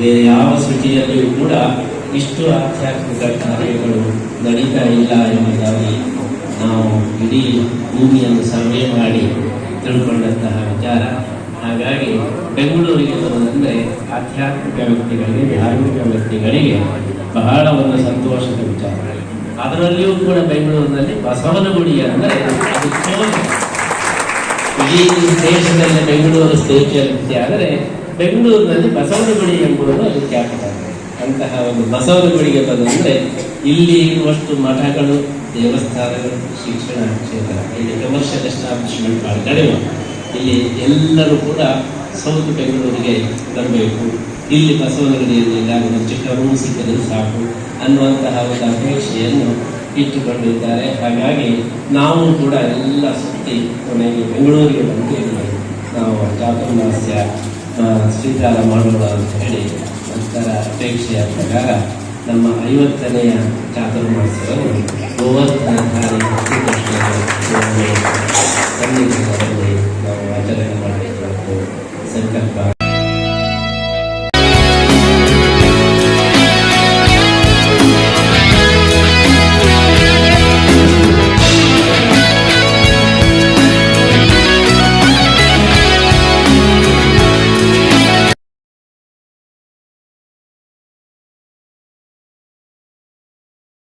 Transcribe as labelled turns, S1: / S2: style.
S1: ಬೇರೆ ಯಾವ ಸೃಷ್ಟಿಯಲ್ಲಿಯೂ ಕೂಡ ಇಷ್ಟು ಆಧ್ಯಾತ್ಮಿಕ ಕಾರ್ಯಗಳು ನಡೀತಾ ಇಲ್ಲ ಎಂಬುದಾಗಿ ನಾವು ಇಡೀ ಭೂಮಿಯನ್ನು ಸರ್ವೆ ಮಾಡಿ ತಿಳ್ಕೊಂಡಂತಹ ವಿಚಾರ. ಹಾಗಾಗಿ ಬೆಂಗಳೂರಿಗೆ ಬರುವುದಂದರೆ ಆಧ್ಯಾತ್ಮಿಕ ವ್ಯಕ್ತಿಗಳಿಗೆ, ಧಾರ್ಮಿಕ ವ್ಯಕ್ತಿಗಳಿಗೆ ಬಹಳ ಒಂದು ಸಂತೋಷದ ವಿಚಾರ. ಅದರಲ್ಲಿಯೂ ಕೂಡ ಬೆಂಗಳೂರಿನಲ್ಲಿ ಬಸವನಗುಡಿ ಅಂದರೆ ಅದು. ಇಡೀ ದೇಶದಲ್ಲಿ ಬೆಂಗಳೂರು ಸ್ಪೇಷಿಯಾಲಿಟಿ ಆದರೆ ಬೆಂಗಳೂರಿನಲ್ಲಿ ಬಸವನಗುಡಿ ಎಂಬುದು ಅದು ಕ್ಯಾಪಿಟಲ್ ಅಂತಹ ಒಂದು ಬಸವನಗುಡಿಗೆ ಬಂದರೆ ಇಲ್ಲಿ ಇರುವಷ್ಟು ಮಠಗಳು, ದೇವಸ್ಥಾನಗಳು, ಶಿಕ್ಷಣ ಕ್ಷೇತ್ರ, ಇಲ್ಲಿ ಕಮರ್ಷಿಯಲ್ ಎಸ್ಟಾಬ್ಲಿಷ್ಮೆಂಟ್ ಭಾಳ ಕಡಿಮೆ ಇಲ್ಲಿ ಎಲ್ಲರೂ ಕೂಡ ಸೌತ್ ಬೆಂಗಳೂರಿಗೆ ಬರಬೇಕು. ಇಲ್ಲಿ ಬಸವನಗುಡಿಯಲ್ಲಿ ಇರಲಿಲ್ಲ ಒಂದು ಚಿಕ್ಕ ರೂಮ್ ಸಿಕ್ಕಿದ್ರೆ ಸಾಕು ಅನ್ನುವಂತಹ ಒಂದು ಅಪೇಕ್ಷೆಯನ್ನು ಇಟ್ಟುಕೊಂಡಿದ್ದಾರೆ. ಹಾಗಾಗಿ ನಾವು ಕೂಡ ಎಲ್ಲ ಸುತ್ತಿ ಕೊನೆಗೆ ಬೆಂಗಳೂರಿಗೆ ಬಂದು ನಾವು ಚಾತುರ್ಮಾಸ್ಯ ಸ್ವೀಕಾರ ಮಾಡೋಣ ಅಂತ ಹೇಳಿ ನಂತರ ಅಪೇಕ್ಷೆಯ ಪ್ರಕಾರ ನಮ್ಮ ಐವತ್ತನೆಯ ಚಾತುರ್ಮಾಸವನ್ನು ಗೋವರ್ಧನ ಸನ್ನಿಧಾನದಲ್ಲಿ ನಾವು ಆಚರಣೆ ಮಾಡಬೇಕು ಸಂಕಲ್ಪ